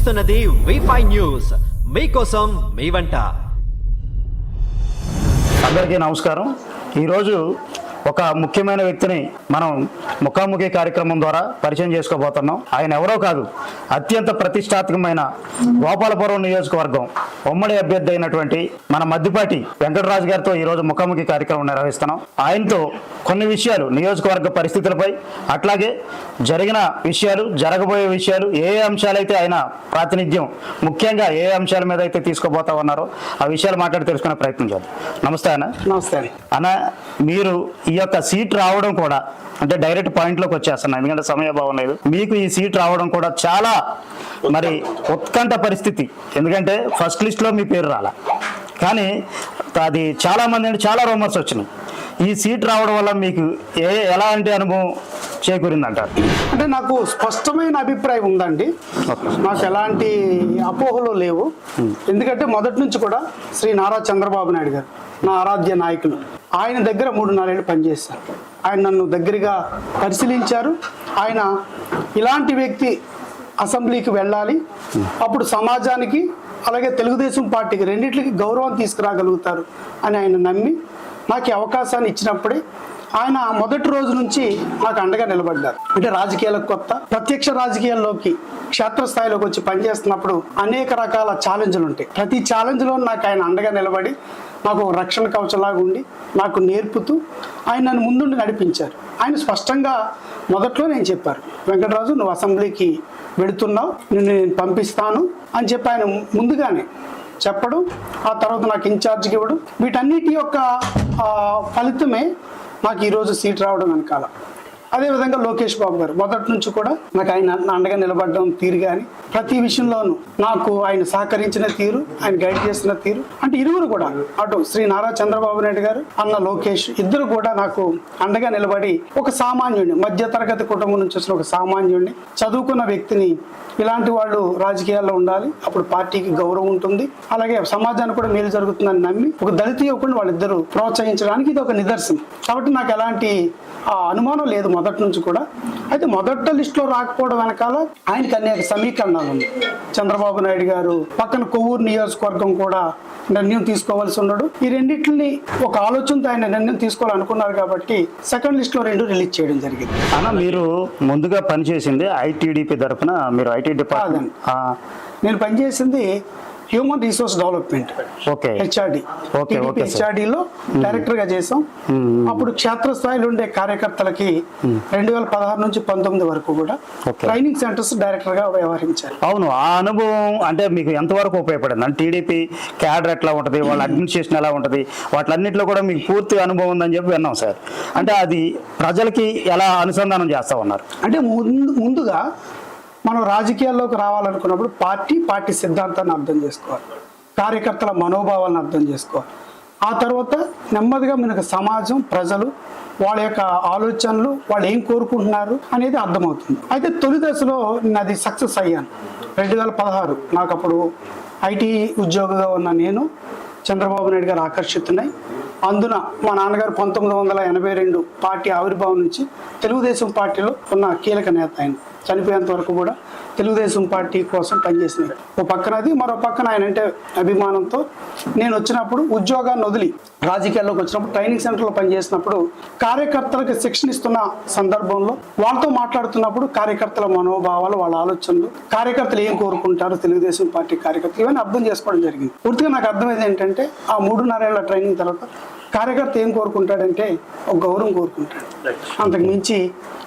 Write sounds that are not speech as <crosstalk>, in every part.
చూస్తున్నది వి న్యూస్ మీకోసం మీ వంట. అందరికీ నమస్కారం. ఈరోజు ఒక ముఖ్యమైన వ్యక్తిని మనం ముఖాముఖి కార్యక్రమం ద్వారా పరిచయం చేసుకోబోతున్నాం. ఆయన ఎవరో కాదు అత్యంత ప్రతిష్టాత్మకమైన గోపాలపురం నియోజకవర్గం ఉమ్మడి అభ్యర్థి అయినటువంటి మన మద్దిపాటి వెంకటరాజు గారితో ఈరోజు ముఖాముఖి కార్యక్రమం నిర్వహిస్తున్నాం. ఆయనతో కొన్ని విషయాలు నియోజకవర్గ పరిస్థితులపై అట్లాగే జరిగిన విషయాలు జరగబోయే విషయాలు ఏ అంశాలైతే ఆయన ప్రాతినిధ్యం ముఖ్యంగా ఏ అంశాల మీద అయితే తీసుకోబోతా ఉన్నారో ఆ విషయాలు మాట్లాడి తెలుసుకునే ప్రయత్నం చేద్దాం. నమస్తే అన్న. నమస్తే అండి. అన్న మీరు ఈ యొక్క సీట్ రావడం కూడా అంటే డైరెక్ట్ పాయింట్లోకి వచ్చేస్తున్నా ఎందుకంటే సమయభావం లేదు. మీకు ఈ సీట్ రావడం కూడా చాలా మరి ఉత్కంఠ పరిస్థితి. ఎందుకంటే ఫస్ట్ లిస్ట్లో మీ పేరు రాలా. కానీ అది చాలా మంది అంటే చాలా రూమర్స్ వచ్చినాయి. ఈ సీట్ రావడం వల్ల మీకు ఏ ఎలాంటి అనుభవం చేకూరిందంటారు? అంటే నాకు స్పష్టమైన అభిప్రాయం ఉందండి. నాకు ఎలాంటి అపోహలు లేవు. ఎందుకంటే మొదటి నుంచి కూడా శ్రీ నారా చంద్రబాబు నాయుడు గారు నా ఆరాధ్య నాయకులు. ఆయన దగ్గర మూడు నాలుగేళ్ళు పనిచేశాను ఆయన నన్ను దగ్గరగా పరిశీలించారు. ఆయన ఇలాంటి వ్యక్తి అసెంబ్లీకి వెళ్ళాలి. అప్పుడు సమాజానికి అలాగే తెలుగుదేశం పార్టీకి రెండింటికి గౌరవం తీసుకురాగలుగుతారు అని ఆయన నమ్మి నాకు అవకాశాన్ని ఇచ్చినప్పుడే ఆయన మొదటి రోజు నుంచి నాకు అండగా నిలబడ్డారు. అంటే రాజకీయాలకు కొత్త ప్రత్యక్ష రాజకీయాల్లోకి క్షేత్రస్థాయిలోకి వచ్చి పనిచేస్తున్నప్పుడు అనేక రకాల ఛాలెంజ్లు ఉంటాయి. ప్రతి ఛాలెంజ్లో నాకు ఆయన అండగా నిలబడి నాకు ఒక రక్షణ కవచలాగా ఉండి నాకు నేర్పుతూ ఆయన నన్ను ముందుండి నడిపించారు. ఆయన స్పష్టంగా మొదట్లో నేను చెప్పారు వెంకటరాజు నువ్వు అసెంబ్లీకి వెళుతున్నావు నిన్ను నేను పంపిస్తాను అని చెప్పి ఆయన ముందుగానే చెప్పడం ఆ తర్వాత నాకు ఇన్ఛార్జ్కి ఇవ్వడం. వీటన్నిటి యొక్క ఫలితమే నాకు ఈరోజు సీట్ రావడం వెనకాల. అదేవిధంగా లోకేష్ బాబు గారు. మొదటి నుంచి కూడా నాకు ఆయన అండగా నిలబడడం తీరు కానీ ప్రతి విషయంలోనూ నాకు ఆయన సహకరించిన తీరు ఆయన గైడ్ చేసిన తీరు అంటే ఇరువురు కూడా అటు శ్రీ నారా చంద్రబాబు నాయుడు గారు అన్న లోకేష్ ఇద్దరు కూడా నాకు అండగా నిలబడి ఒక సామాన్యుడిని మధ్యతరగతి కుటుంబం నుంచి వచ్చిన ఒక సామాన్యుడిని చదువుకున్న వ్యక్తిని ఇలాంటి వాళ్ళు రాజకీయాల్లో ఉండాలి. అప్పుడు పార్టీకి గౌరవం ఉంటుంది. అలాగే సమాజానికి కూడా మేలు జరుగుతుందని నమ్మి ఒక దళిత యువకుడిని వాళ్ళిద్దరూ ప్రోత్సహించడానికి ఇది ఒక నిదర్శనం. కాబట్టి నాకు ఎలాంటి అనుమానం లేదు మొదటి నుంచి కూడా. అయితే మొదట లిస్టులో రాకపోవడం వెనకాల ఆయనకి అనేక సమీకరణాలు ఉన్నాయి. చంద్రబాబు నాయుడు గారు పక్కన కొవ్వూరు నియోజకవర్గం కూడా నిర్ణయం తీసుకోవాల్సి ఉన్నాడు ఈ రెండింటిని ఒక ఆలోచనతో ఆయన నిర్ణయం తీసుకోవాలనుకున్నారు కాబట్టి సెకండ్ లిస్ట్లో రెండు రిలీజ్ చేయడం జరిగింది. అన్న మీరు ముందుగా పనిచేసింది ఐటీడీపీ తరఫున మీరు ఐటీ డిపార్ట్మెంట్. నేను పనిచేసింది human resource development okay HRD okay, okay, sir. హెచ్ఆర్డిలో డైరెక్టర్గా చేసాం. అప్పుడు క్షేత్రస్థాయిలో ఉండే కార్యకర్తలకి రెండు వేల పదహారు నుంచి పంతొమ్మిది వరకు కూడా. ట్రైనింగ్ సెంటర్స్ డైరెక్టర్గా వ్యవహరించారు. అవును ఆ అనుభవం అంటే మీకు ఎంతవరకు ఉపయోగపడింది? అంటే టీడీపీ క్యాడర్ ఎట్లా ఉంటుంది? వాళ్ళ అడ్మినిస్ట్రేషన్ ఎలా ఉంటుంది? వాటిలన్నింటిలో కూడా మీకు పూర్తి అనుభవం ఉందని చెప్పి విన్నాం సార్ అంటే అది ప్రజలకి ఎలా అనుసంధానం చేస్తా ఉన్నారు? అంటే ముందు ముందుగా మనం రాజకీయాల్లోకి రావాలనుకున్నప్పుడు పార్టీ పార్టీ సిద్ధాంతాన్ని అర్థం చేసుకోవాలి. కార్యకర్తల మనోభావాలను అర్థం చేసుకోవాలి. ఆ తర్వాత నెమ్మదిగా మనకు సమాజం ప్రజలు వాళ్ళ యొక్క ఆలోచనలు వాళ్ళు ఏం కోరుకుంటున్నారు అనేది అర్థమవుతుంది. అయితే తొలి దశలో నేను అది సక్సెస్ అయ్యాను. రెండు వేల పదహారు నాకు అప్పుడు ఐటీ ఉద్యోగిగా ఉన్న నేను చంద్రబాబు నాయుడు గారు ఆకర్షితున్నాయి అందున మా నాన్నగారు పంతొమ్మిది వందల ఎనభై రెండు పార్టీ ఆవిర్భావం నుంచి తెలుగుదేశం పార్టీలో ఉన్న కీలక నేత ఆయన. చనిపోయేంత వరకు కూడా తెలుగుదేశం పార్టీ కోసం పనిచేసింది. ఓ పక్కన అది మరో పక్కన ఆయన అంటే అభిమానంతో నేను వచ్చినప్పుడు ఉద్యోగాన్ని వదిలి రాజకీయాల్లోకి వచ్చినప్పుడు ట్రైనింగ్ సెంటర్లో పనిచేసినప్పుడు కార్యకర్తలకు శిక్షణ ఇస్తున్న సందర్భంలో వాళ్ళతో మాట్లాడుతున్నప్పుడు కార్యకర్తల మనోభావాలు వాళ్ళ ఆలోచనలు కార్యకర్తలు ఏం కోరుకుంటారు తెలుగుదేశం పార్టీ కార్యకర్తలు ఇవన్నీ అర్థం చేసుకోవడం జరిగింది. పూర్తిగా నాకు అర్థమైంది ఏంటంటే ఆ మూడున్నరేళ్ళ ట్రైనింగ్ తర్వాత కార్యకర్త ఏం కోరుకుంటాడంటే ఒక గౌరవం కోరుకుంటాడు. అంతకు మించి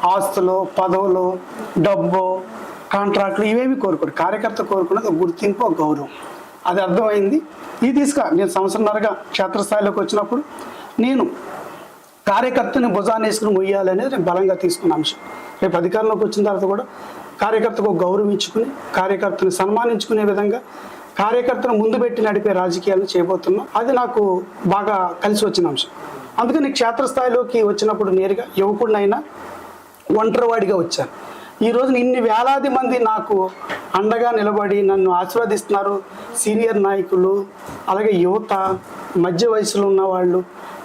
ఆస్తులు పదవులు డబ్బు కాంట్రాక్ట్లు ఇవేమి కోరుకోడు. కార్యకర్త కోరుకున్నది ఒక గుర్తింపు ఒక గౌరవం. అది అర్థమైంది? ఇది తీసుక నేను సంవత్సరంన్నరగా క్షేత్రస్థాయిలోకి వచ్చినప్పుడు నేను కార్యకర్తని భుజాన్ని వేసుకుని మొయ్యాలనేది నేను బలంగా తీసుకున్న అంశం. రేపు అధికారంలోకి వచ్చిన తర్వాత కూడా కార్యకర్తకు ఒక గౌరవం కార్యకర్తని సన్మానించుకునే విధంగా కార్యకర్తను ముందు పెట్టి నడిపే రాజకీయాలు చేయబోతున్నాం. అది నాకు బాగా కలిసి వచ్చిన అంశం. అందుకని క్షేత్రస్థాయిలోకి వచ్చినప్పుడు నేరుగా యువకుడినైనా ఒంటరివాడిగా వచ్చాను. ఈ రోజున ఇన్ని వేలాది మంది నాకు అండగా నిలబడి నన్ను ఆశీర్వదిస్తున్నారు. సీనియర్ నాయకులు అలాగే యువత మధ్య వయసులో ఉన్న వాళ్ళు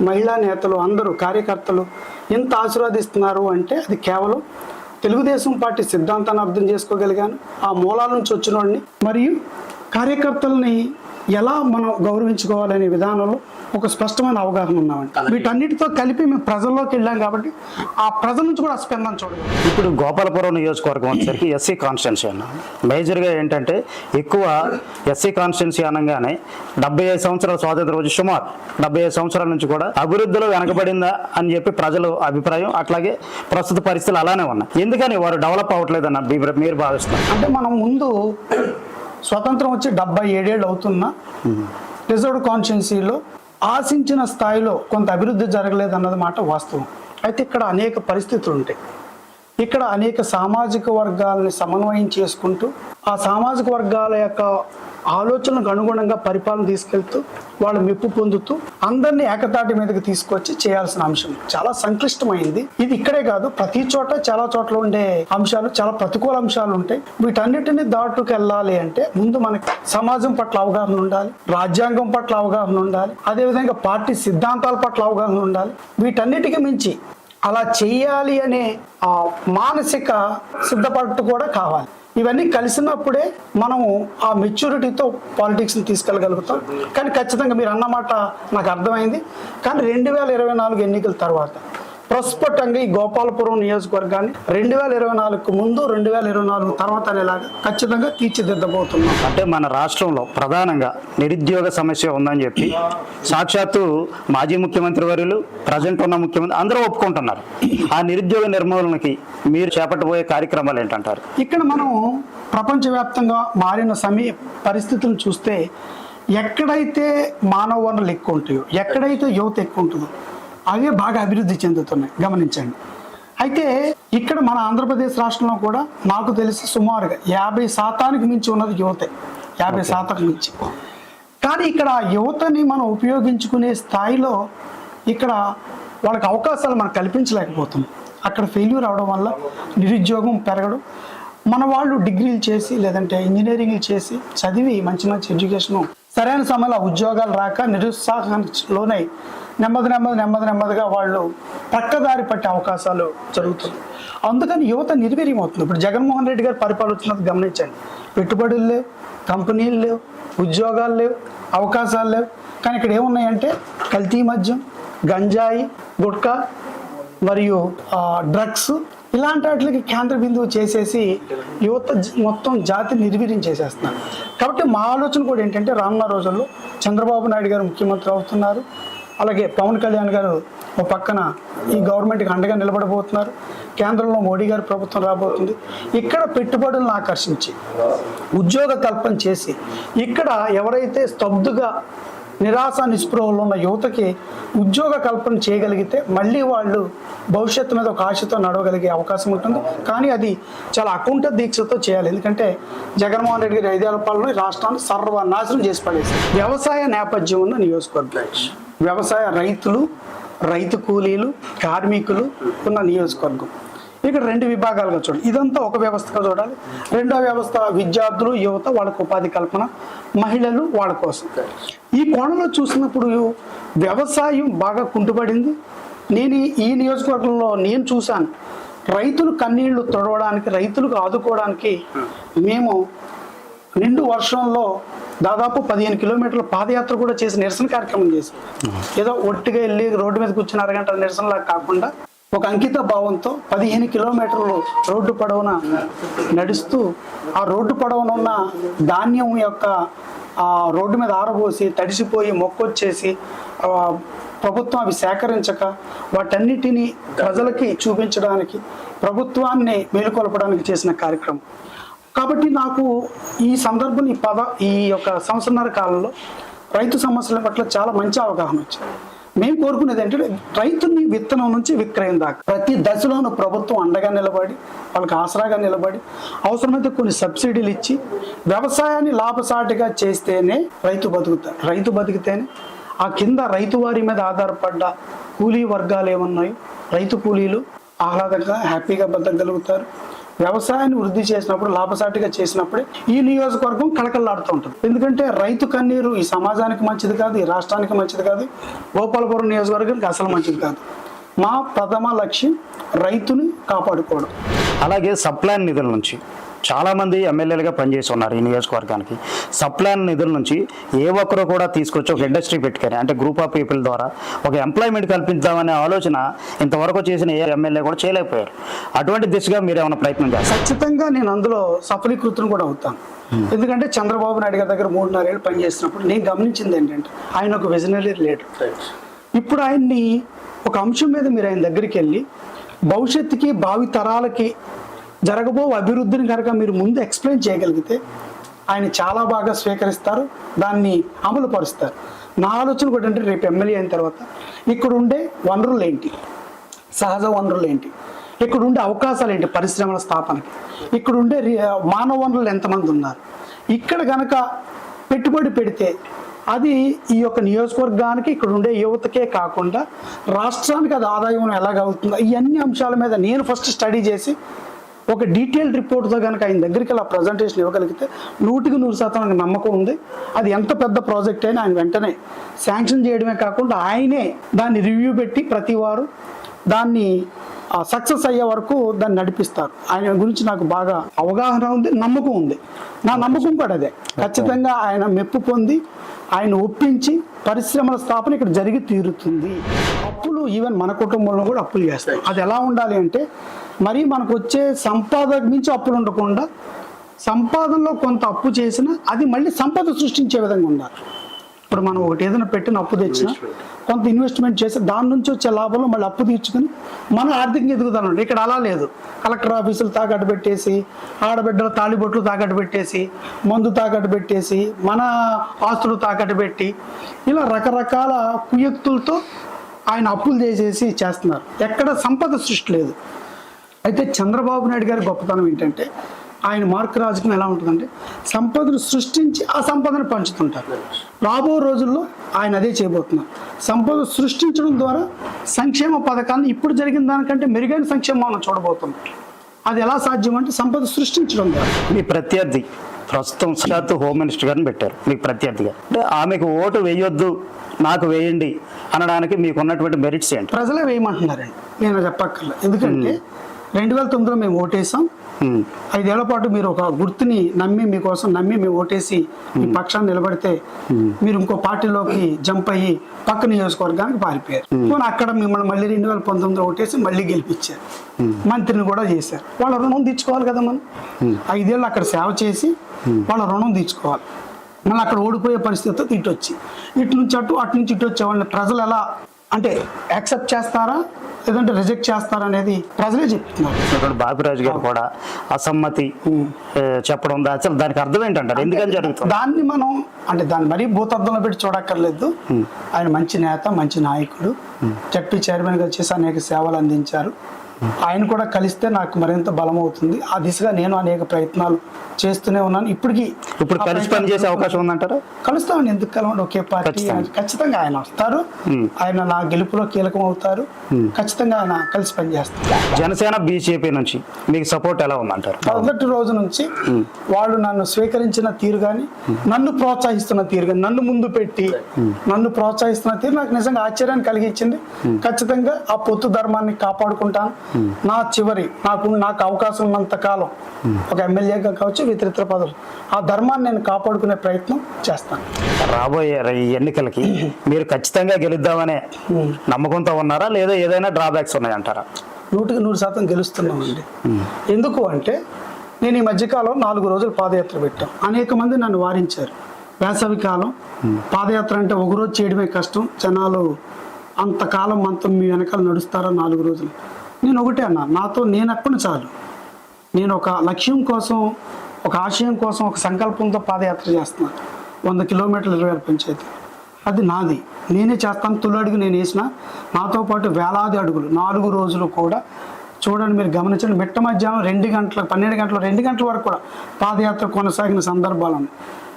మహిళా నేతలు అందరూ కార్యకర్తలు ఎంత ఆశీర్వదిస్తున్నారు అంటే అది కేవలం తెలుగుదేశం పార్టీ సిద్ధాంతాన్ని అర్థం చేసుకోగలిగాను. ఆ మూలాల నుంచి వచ్చిన వాడిని మరియు కార్యకర్తల్ని ఎలా మనం గౌరవించుకోవాలనే విధానంలో ఒక స్పష్టమైన అవగాహన ఉన్నామండి. వీటన్నిటితో కలిపి మేము ప్రజల్లోకి వెళ్ళాం కాబట్టి ఆ ప్రజల నుంచి కూడా స్పందన చూడగలం. ఇప్పుడు గోపాలపురం నియోజకవర్గం వచ్చేసరికి ఎస్సీ కాన్స్టిట్యున్సీ అన్న. మేజర్గా ఏంటంటే ఎక్కువ ఎస్సీ కాన్స్టిట్యున్సీ అనగానే డెబ్బై ఐదు సంవత్సరాల స్వాతంత్రం వచ్చి సుమారు డెబ్బై ఐదు సంవత్సరాల నుంచి కూడా అభివృద్ధిలో వెనకబడిందా అని చెప్పి ప్రజలు అభిప్రాయం అట్లాగే ప్రస్తుత పరిస్థితులు అలానే ఉన్నాయి. ఎందుకని వారు డెవలప్ అవ్వట్లేదన్న మీరు భావిస్తున్నారు? అంటే మనం ముందు స్వతంత్రం వచ్చి డెబ్బై ఏడేళ్ళు అవుతున్నా. రిజర్వ్డ్ కాన్స్టిట్యున్సీలో ఆశించిన స్థాయిలో కొంత అభివృద్ధి జరగలేదు అన్నది మాట వాస్తవం. అయితే ఇక్కడ అనేక పరిస్థితులు ఉంటాయి ఇక్కడ అనేక సామాజిక వర్గాలని సమన్వయం చేసుకుంటూ ఆ సామాజిక వర్గాల యొక్క ఆలోచనలకు అనుగుణంగా పరిపాలన తీసుకెళ్తూ వాళ్ళు మెప్పు పొందుతూ అందరినీ ఏకతాటి మీదకి తీసుకొచ్చి చేయాల్సిన అంశం. చాలా సంక్లిష్టమైంది. ఇది ఇక్కడే కాదు ప్రతి చోట చాలా చోట్ల ఉండే అంశాలు చాలా ప్రతికూల అంశాలు ఉంటాయి. వీటన్నిటిని దాటుకు వెళ్ళాలి అంటే ముందు మనకి సమాజం పట్ల అవగాహన ఉండాలి రాజ్యాంగం పట్ల అవగాహన ఉండాలి అదేవిధంగా పార్టీ సిద్ధాంతాల పట్ల అవగాహన ఉండాలి. వీటన్నిటికీ మించి అలా చెయ్యాలి అనే ఆ మానసిక సిద్ధపడుతూ కూడా కావాలి. ఇవన్నీ కలిసినప్పుడే మనము ఆ మెచ్యూరిటీతో పాలిటిక్స్ని తీసుకెళ్ళగలుగుతాం. కానీ ఖచ్చితంగా మీరు అన్నమాట నాకు అర్థమైంది. కానీ రెండు వేల ఇరవై నాలుగు ఎన్నికల తర్వాత ప్రస్ఫుటంగా ఈ గోపాలపురం నియోజకవర్గాన్ని రెండు వేల ఇరవై నాలుగుకు ముందు రెండు వేల ఇరవై నాలుగు తర్వాత అనేలాగా ఖచ్చితంగా తీర్చిదిద్దబోతున్నాం. అంటే మన రాష్ట్రంలో ప్రధానంగా నిరుద్యోగ సమస్య ఉందని చెప్పి సాక్షాత్తు మాజీ ముఖ్యమంత్రి వర్యులు ప్రజెంట్ ఉన్న ముఖ్యమంత్రి అందరూ ఒప్పుకుంటున్నారు. ఆ నిరుద్యోగ నిర్మూలనకి మీరు చేపట్టబోయే కార్యక్రమాలు ఏంటంటారు? ఇక్కడ మనం ప్రపంచవ్యాప్తంగా మారిన సమయ పరిస్థితులను చూస్తే ఎక్కడైతే మానవ వనరులు ఎక్కువ ఉంటాయో ఎక్కడైతే యువత ఎక్కువ ఉంటుందో అవే బాగా అభివృద్ధి చెందుతున్నాయి. గమనించండి. అయితే ఇక్కడ మన ఆంధ్రప్రదేశ్ రాష్ట్రంలో కూడా నాకు తెలిసి సుమారుగా యాభై శాతానికి మించి ఉన్నది యువతే. యాభై శాతం మించి. కానీ ఇక్కడ యువతని మనం ఉపయోగించుకునే స్థాయిలో ఇక్కడ వాళ్ళకి అవకాశాలు మనం కల్పించలేకపోతున్నాం. అక్కడ ఫెయిల్యూర్ అవడం వల్ల నిరుద్యోగం పెరగడం. మన వాళ్ళు డిగ్రీలు చేసి లేదంటే ఇంజనీరింగ్లు చేసి చదివి మంచి మంచి ఎడ్యుకేషన్ సరైన సమయంలో ఉద్యోగాలు రాక నిరుత్సాహంలోనే నెమ్మది నెమ్మది నెమ్మది నెమ్మదిగా వాళ్ళు పక్కదారి పట్టే అవకాశాలు జరుగుతుంది. అందుకని యువత నిర్వీర్యం అవుతుంది ఇప్పుడు జగన్మోహన్ రెడ్డి గారి పరిపాలన గమనించండి. పెట్టుబడులు లేవు కంపెనీలు లేవు ఉద్యోగాలు లేవు అవకాశాలు లేవు. కానీ ఇక్కడ ఏమున్నాయంటే కల్తీ మద్యం గంజాయి గుట్కా మరియు డ్రగ్స్ ఇలాంటి వాటికి కేంద్ర బిందువు చేసేసి యువత మొత్తం జాతి నిర్వీర్యం చేసేస్తున్నారు. కాబట్టి మా ఆలోచన కూడా ఏంటంటే రానున్న రోజుల్లో చంద్రబాబు నాయుడు గారు ముఖ్యమంత్రి అవుతున్నారు. అలాగే పవన్ కళ్యాణ్ గారు ఒక పక్కన ఈ గవర్నమెంట్కి అండగా నిలబడబోతున్నారు. కేంద్రంలో మోడీ గారి ప్రభుత్వం రాబోతుంది. ఇక్కడ పెట్టుబడులను ఆకర్షించి ఉద్యోగ కల్పన చేసి ఇక్కడ ఎవరైతే స్తబ్దుగా నిరాశ నిస్పృహలో ఉన్న యువతకి ఉద్యోగ కల్పన చేయగలిగితే మళ్ళీ వాళ్ళు భవిష్యత్తు మీద ఒక ఆశతో నడవగలిగే అవకాశం ఉంటుంది. కానీ అది చాలా అకుంఠ దీక్షతో చేయాలి. ఎందుకంటే జగన్మోహన్ రెడ్డి గారి ఐదేళ్ళ పాలన రాష్ట్రాన్ని సర్వనాశనం చేసి పడేసి వ్యవసాయ నేపథ్యం ఉన్న నియోజకవర్గం. వ్యవసాయ రైతులు రైతు కూలీలు కార్మికులు ఉన్న నియోజకవర్గం. ఇక్కడ రెండు విభాగాలుగా చూడాలి ఇదంతా ఒక వ్యవస్థగా చూడాలి. రెండో వ్యవస్థ విద్యార్థులు యువత వాళ్ళకు ఉపాధి కల్పన మహిళలు వాళ్ళ కోసం. ఈ కోణంలో చూసినప్పుడు వ్యవసాయం బాగా కుంటుపడింది. నేను ఈ- ఈ నియోజకవర్గంలో నేను చూశాను. రైతులు కన్నీళ్ళు తొడవడానికి రైతులకు ఆదుకోవడానికి మేము నిండు వర్షంలో దాదాపు పదిహేను కిలోమీటర్ల పాదయాత్ర కూడా చేసి నిరసన కార్యక్రమం చేసి ఏదో ఒట్టిగా వెళ్ళి రోడ్డు మీద కూర్చుని అరగంట నిరసనలా కాకుండా ఒక అంకిత భావంతో పదిహేను కిలోమీటర్లు రోడ్డు పొడవున నడుస్తూ ఆ రోడ్డు పొడవున ఉన్న ధాన్యం యొక్క ఆ రోడ్డు మీద ఆరబోసి తడిసిపోయి మొక్కొచ్చేసి ప్రభుత్వం అవి సేకరించక వాటన్నిటినీ ప్రజలకి చూపించడానికి ప్రభుత్వాన్ని మేలుకొల్పడానికి చేసిన కార్యక్రమం. కాబట్టి నాకు ఈ సందర్భం ఈ పద ఈ యొక్క సంవత్సరన్నర కాలంలో రైతు సమస్యల పట్ల చాలా మంచి అవగాహన వచ్చింది. మేము కోరుకునేది ఏంటంటే రైతుని విత్తనం నుంచి విక్రయం దాకా. ప్రతి దశలోనూ ప్రభుత్వం అండగా నిలబడి వాళ్ళకి ఆసరాగా నిలబడి అవసరమైతే కొన్ని సబ్సిడీలు ఇచ్చి వ్యవసాయాన్ని లాభసాటిగా చేస్తేనే రైతు బతుకుతారు రైతు బతికితేనే. ఆ కింద రైతు వారి మీద ఆధారపడ్డ కూలీ వర్గాలు ఏమున్నాయి? రైతు కూలీలు ఆహ్లాదంగా హ్యాపీగా బతకగలుగుతారు. వ్యవసాయాన్ని వృద్ధి చేసినప్పుడు లాభసాటిగా చేసినప్పుడే ఈ నియోజకవర్గం కళకళలాడుతూ ఉంటుంది. ఎందుకంటే రైతు కన్నీరు ఈ సమాజానికి మంచిది కాదు ఈ రాష్ట్రానికి మంచిది కాదు గోపాలపురం నియోజకవర్గానికి అసలు మంచిది కాదు. మా ప్రథమ లక్ష్యం రైతుని కాపాడుకోవడం. అలాగే సప్లాన్ నిధుల నుంచి. చాలామంది ఎమ్మెల్యేలుగా పనిచేసి ఉన్నారు ఈ నియోజకవర్గానికి. సప్లాన్ నిధుల నుంచి ఏ ఒక్కరు కూడా తీసుకొచ్చి ఒక ఇండస్ట్రీ పెట్టుకొని అంటే గ్రూప్ ఆఫ్ పీపుల్ ద్వారా ఒక ఎంప్లాయ్మెంట్ కల్పిద్దామనే ఆలోచన ఇంతవరకు చేసిన ఏ ఎమ్మెల్యే కూడా చేయలేకపోయారు. అటువంటి దిశగా మీరు ఏమైనా ప్రయత్నం చేస్తారు? ఖచ్చితంగా నేను అందులో సఫలీకృతం కూడా అవుతాను. ఎందుకంటే చంద్రబాబు నాయుడు గారి దగ్గర మూడున్నరేళ్ళు పనిచేసినప్పుడు నేను గమనించింది ఏంటంటే ఆయన ఒక విజనరీ లీడర్. ఇప్పుడు ఆయన్ని ఒక అంశం మీద మీరు ఆయన దగ్గరికి వెళ్ళి భవిష్యత్తుకి భావి తరాలకి జరగబో అభివృద్ధిని కనుక మీరు ముందు ఎక్స్ప్లెయిన్ చేయగలిగితే ఆయన చాలా బాగా స్వీకరిస్తారు దాన్ని అమలు పరుస్తారు నా ఆలోచన కూడా అంటే రేపు ఎమ్మెల్యే అయిన తర్వాత ఇక్కడ ఉండే వనరులు ఏంటి? సహజ వనరులు ఏంటి? ఇక్కడ ఉండే అవకాశాలు ఏంటి? పరిశ్రమల స్థాపనకి. ఇక్కడ ఉండే మానవ వనరులు ఎంతమంది ఉన్నారు? ఇక్కడ కనుక పెట్టుబడి పెడితే అది ఈ యొక్క నియోజకవర్గానికి ఇక్కడ ఉండే యువతకే కాకుండా రాష్ట్రానికి అది ఆదాయం ఎలాగవుతుందో ఇవన్నీ అంశాల మీద నేను ఫస్ట్ స్టడీ చేసి ఒక డీటెయిల్డ్ రిపోర్ట్తో కనుక ఆయన దగ్గరికి అలా ప్రజెంటేషన్ ఇవ్వగలిగితే నూటికి నూరు శాతం నాకు నమ్మకం ఉంది. అది ఎంత పెద్ద ప్రాజెక్ట్ అయినా ఆయన వెంటనే శాంక్షన్ చేయడమే కాకుండా ఆయనే దాన్ని రివ్యూ పెట్టి ప్రతి వారు దాన్ని సక్సెస్ అయ్యే వరకు దాన్ని నడిపిస్తారు. ఆయన గురించి నాకు బాగా అవగాహన ఉంది నమ్మకం ఉంది. నా నమ్మకం కూడా అదే. ఖచ్చితంగా ఆయన మెప్పు పొంది ఆయన ఒప్పించి పరిశ్రమల స్థాపన ఇక్కడ జరిగి తీరుతుంది. అప్పులు ఈవెన్ మన కుటుంబంలో కూడా అప్పులు చేస్తాయి. అది ఎలా ఉండాలి అంటే మరి మనకు వచ్చే సంపాదన మించి అప్పులు ఉండకుండా సంపాదనలో కొంత అప్పు చేసినా అది మళ్ళీ సంపద సృష్టించే విధంగా ఉండాలి. ఇప్పుడు మనం ఒకటి ఏదైనా పెట్టిన అప్పు తెచ్చినా కొంత ఇన్వెస్ట్మెంట్ చేసి దాని నుంచి వచ్చే లాభంలో మళ్ళీ అప్పు తీర్చుకుని మన ఆర్థికంగా ఎదుగుతాను ఇక్కడ అలా లేదు. కలెక్టర్ ఆఫీసులు తాకట్టు పెట్టేసి ఆడబిడ్డల తాళిబొట్లు తాకట్టు పెట్టేసి మందు తాకట్టు పెట్టేసి మన ఆస్తులు తాకట్టు పెట్టి ఇలా రకరకాల కుయక్తులతో ఆయన అప్పులు చేసేసి చేస్తున్నారు. ఎక్కడ సంపద సృష్టి లేదు. అయితే చంద్రబాబు నాయుడు గారి గొప్పతనం ఏంటంటే ఆయన మార్క్ రాజకీయం ఎలా ఉంటుందంటే సంపదను సృష్టించి ఆ సంపదను పంచుతుంటారు. రాబో రోజుల్లో ఆయన అదే చేయబోతున్నారు. సంపద సృష్టించడం ద్వారా సంక్షేమ పథకాలను ఇప్పుడు జరిగిన దానికంటే మెరుగైన సంక్షేమం మనం చూడబోతున్నాం. అది ఎలా సాధ్యం అంటే సంపద సృష్టించడం ద్వారా. మీ ప్రత్యర్థి ప్రస్తుతం సాక్షాత్తు హోమ్ మినిస్టర్ గారిని పెట్టారు మీకు ప్రత్యర్థిగా. అంటే ఆమెకు ఓటు వేయొద్దు నాకు వేయండి అనడానికి మీకు ఉన్నటువంటి మెరిట్స్ ఏంటి? ప్రజలే వేయమంటున్నారండి. నేను చెప్పక్కర్లేదు. ఎందుకంటే రెండు వేల తొమ్మిదిలో మేము ఓటేసాం. ఐదేళ్ళ పాటు మీరు ఒక గుర్తుని నమ్మి మీకోసం నమ్మి మేము ఓటేసి మీ పక్షాన్ని నిలబడితే మీరు ఇంకో పార్టీలోకి జంప్ అయ్యి పక్క నియోజకవర్గానికి పారిపోయారు. పోనీ అక్కడ మిమ్మల్ని మళ్ళీ రెండు వేల పంతొమ్మిదిలో ఓటేసి మళ్ళీ గెలిపించారు. మంత్రిని కూడా చేశారు. వాళ్ళ రుణం తీర్చుకోవాలి కదా మనం? ఐదేళ్ళు అక్కడ సేవ చేసి వాళ్ళ రుణం తీర్చుకోవాలి. మళ్ళీ అక్కడ ఓడిపోయే పరిస్థితితో ఇటు వచ్చి. ఇటు నుంచి అటు అటు నుంచి ఇటు వచ్చే వాళ్ళని ప్రజలు ఎలా అంటే యాక్సెప్ట్ చేస్తారా? లేదంటే రిజెక్ట్ చేస్తారా అనేది ప్రజలే చెప్తున్నారు. బాపిరాజు గారు కూడా అసమ్మతి చెప్పడం అసలు దానికి అర్థం ఏంటంటారు? ఎందుకని జరుగుతుంది? దాన్ని మనం అంటే దాన్ని మరీ భూతద్దంలో పెట్టి చూడక్కర్లేదు. ఆయన మంచి నేత మంచి నాయకుడు. జడ్పీ చైర్మన్గా చేసి అనేక సేవలు అందించారు. ఆయన కూడా కలిస్తే నాకు మరింత బలం అవుతుంది ఆ దిశగా నేను అనేక ప్రయత్నాలు చేస్తూనే ఉన్నాను. ఇప్పటికీ ఇప్పుడు కలిసి పనిచేసే అవకాశం ఉందంటారా? కలుస్తామని ఎందుకు కలవండి? ఒకే పార్టీ ఖచ్చితంగా. ఖచ్చితంగా ఆయన వస్తారు. ఆయన నా గెలుపులో కీలకం అవుతారు ఖచ్చితంగా ఆయన కలిసి పనిచేస్తారు జనసేన బీజేపీ నుంచి మీకు సపోర్ట్ ఎలా ఉందంటారు? మొదటి రోజు నుంచి వాళ్ళు నన్ను స్వీకరించిన తీరు కానీ నన్ను ప్రోత్సహిస్తున్న తీరు కానీ నన్ను ముందు పెట్టి నన్ను ప్రోత్సహిస్తున్న తీరు నాకు నిజంగా ఆశ్చర్యాన్ని కలిగించింది. ఖచ్చితంగా ఆ పొత్తు ధర్మాన్ని కాపాడుకుంటాను. నా చివరి నాకు నాకు అవకాశం ఉన్నంత కాలం ఒక ఎమ్మెల్యేగా కావచ్చు ఇతరితర పదవులు. ఆ ధర్మాన్ని నేను కాపాడుకునే ప్రయత్నం చేస్తాను. రాబోయే ఎన్నికలకి <clears throat> మీరు ఖచ్చితంగా గెలుద్దామనే నమ్మకంతో ఉన్నారా? లేదా ఏదైనా డ్రాబ్యాక్స్ ఉన్నాయంటారా? నూటికి నూరు శాతం గెలుస్తున్నామండి. ఎందుకు అంటే నేను ఈ మధ్యకాలం నాలుగు రోజులు పాదయాత్ర పెట్టాం. అనేక మంది నన్ను వారించారు. వేసవి కాలం పాదయాత్ర అంటే ఒక రోజు చేయడమే కష్టం. జనాలు అంతకాలం అంత మీ వెనకాల నడుస్తారా నాలుగు రోజులు? నేను ఒకటే అన్నా నాతో నేను చాలు. నేను ఒక లక్ష్యం కోసం ఒక ఆశయం కోసం ఒక సంకల్పంతో పాదయాత్ర చేస్తున్నాను వంద కిలోమీటర్లు ఇరవై వేల పంచాయతీ. అది నాది. నేనే చేస్తాను తొలి అడుగు నేను వేసిన. నాతో పాటు వేలాది అడుగులు నాలుగు రోజులు కూడా చూడండి మీరు గమనించండి. మిట్ట మధ్యాహ్నం రెండు గంటల పన్నెండు గంటల రెండు గంటల వరకు కూడా పాదయాత్ర కొనసాగిన సందర్భాలను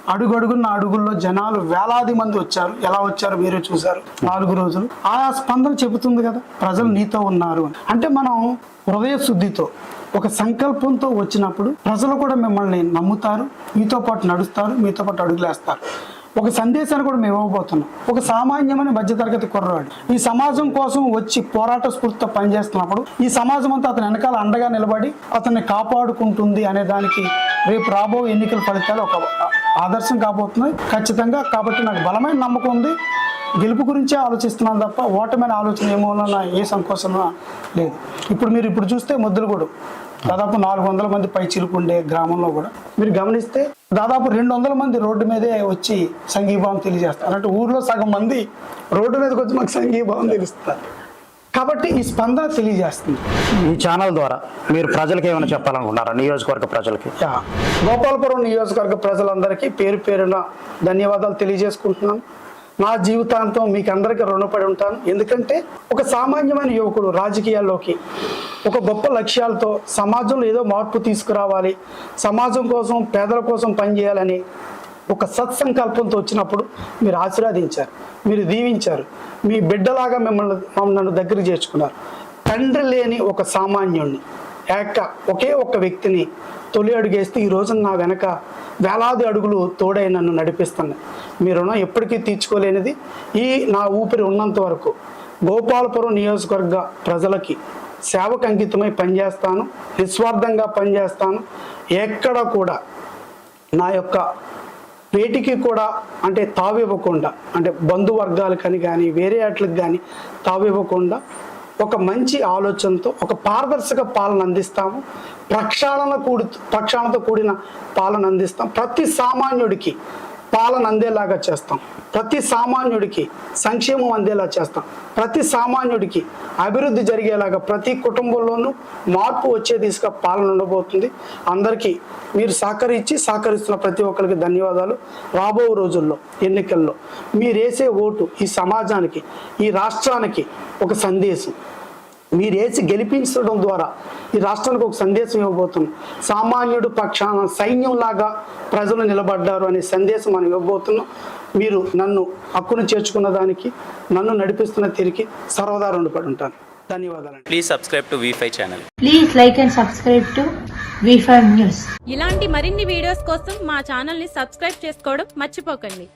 అడుగడుగున్న అడుగు అడుగున్న అడుగుల్లో జనాలు వేలాది మంది వచ్చారు. ఎలా వచ్చారు మీరే చూశారు. నాలుగు రోజులు. ఆ స్పందన చెబుతుంది కదా. ప్రజలు నీతో ఉన్నారు అని. అంటే మనం హృదయ శుద్ధితో ఒక సంకల్పంతో వచ్చినప్పుడు ప్రజలు కూడా మిమ్మల్ని నమ్ముతారు మీతో పాటు నడుస్తారు మీతో పాటు అడుగులేస్తారు. ఒక సందేశాన్ని కూడా మేము ఇవ్వబోతున్నాం. ఒక సామాన్యమైన మధ్యతరగతి కుర్రాడు ఈ సమాజం కోసం వచ్చి పోరాట స్ఫూర్తితో పనిచేస్తున్నప్పుడు ఈ సమాజం అంతా అతని వెనకాల అండగా నిలబడి అతన్ని కాపాడుకుంటుంది అనే దానికి రేపు రాబో ఎన్నికల ఫలితాలు ఒక ఆదర్శం కాబోతున్నాయి. ఖచ్చితంగా కాబట్టి నాకు బలమైన నమ్మకం ఉంది. గెలుపు గురించే ఆలోచిస్తున్నాను తప్ప ఓటమైన ఆలోచన ఏమో ఏ సంకోచన లేదు. ఇప్పుడు మీరు ఇప్పుడు చూస్తే ముద్దులగూడు. దాదాపు నాలుగు వందల మంది పై చిలుకుండే గ్రామంలో కూడా మీరు గమనిస్తే దాదాపు రెండు వందల మంది రోడ్డు మీదే వచ్చి సంఘీభావం తెలియజేస్తారు. అంటే ఊర్లో సగం మంది రోడ్డు మీదకి వచ్చి మాకు సంఘీభావం తెలుస్తారు. కాబట్టి ఈ స్పందన తెలియజేస్తుంది. ఈ ఛానల్ ద్వారా మీరు ప్రజలకు ఏమైనా చెప్పాలనుకుంటారా నియోజకవర్గ ప్రజలకి. గోపాలపురం నియోజకవర్గ ప్రజలందరికీ పేరు పేరున ధన్యవాదాలు తెలియజేసుకుంటున్నాను నా జీవితాంతం మీకు అందరికీ రుణపడి ఉంటాను. ఎందుకంటే ఒక సామాన్యమైన యువకుడు రాజకీయాల్లోకి ఒక గొప్ప లక్ష్యాలతో సమాజంలో ఏదో మార్పు తీసుకురావాలి సమాజం కోసం పేదల కోసం పనిచేయాలని ఒక సత్సంకల్పంతో వచ్చినప్పుడు మీరు ఆశీర్వదించారు మీరు దీవించారు మీ బిడ్డలాగా మిమ్మల్ని నన్ను దగ్గర చేర్చుకున్నారు. తండ్రి లేని ఒక సామాన్యుణ్ణి ఏక ఒకే ఒక్క వ్యక్తిని తొలి అడుగేస్తే ఈ రోజున నా వెనక వేలాది అడుగులు తోడై నన్ను నడిపిస్తున్నాయి. మీ రుణం ఎప్పటికీ తీర్చుకోలేనిది. ఈ నా ఊపిరి ఉన్నంత వరకు గోపాలపురం నియోజకవర్గ ప్రజలకి సేవకు అంకితమై పనిచేస్తాను నిస్వార్థంగా పనిచేస్తాను. ఎక్కడ కూడా నా యొక్క వేటికి కూడా అంటే తావివ్వకుండా అంటే బంధువర్గాలకని కానీ వేరే వాటికి కానీ తావివ్వకుండా ఒక మంచి ఆలోచనతో ఒక పారదర్శక పాలన అందిస్తాము. ప్రక్షాళన కూడి ప్రక్షాళనతో కూడిన పాలన అందిస్తాం. ప్రతి సామాన్యుడికి పాలన అందేలాగా చేస్తాం. ప్రతి సామాన్యుడికి సంక్షేమం అందేలా చేస్తాం. ప్రతి సామాన్యుడికి అభివృద్ధి జరిగేలాగా ప్రతి కుటుంబంలోనూ మార్పు వచ్చే దిశగా పాలన ఉండబోతుంది. అందరికీ మీరు సహకరించి సహకరిస్తున్న ప్రతి ఒక్కరికి ధన్యవాదాలు. రాబో రోజుల్లో ఎన్నికల్లో మీరేసే ఓటు ఈ సమాజానికి ఈ రాష్ట్రానికి ఒక సందేశం. మీరు వేసి గెలిపించడం ద్వారా ఈ రాష్ట్రానికి ఒక సందేశం ఇవ్వబోతున్నాం. సామాన్యుడు పక్షాన సైన్యంలాగా ప్రజలు నిలబడ్డారు అనే సందేశం మనం ఇవ్వబోతున్నాం. మీరు నన్ను హక్కును చేర్చుకున్న దానికి నన్ను నడిపిస్తున్న తిరిగి సర్వదా రుణపడి ఉంటాను. ధన్యవాదాలండి. Please subscribe to V5 channel. Please like and subscribe to V5 News. ఇలాంటి మరిన్ని వీడియోస్ కోసం మా ఛానల్ని సబ్స్క్రైబ్ చేసుకోవడం మర్చిపోకండి.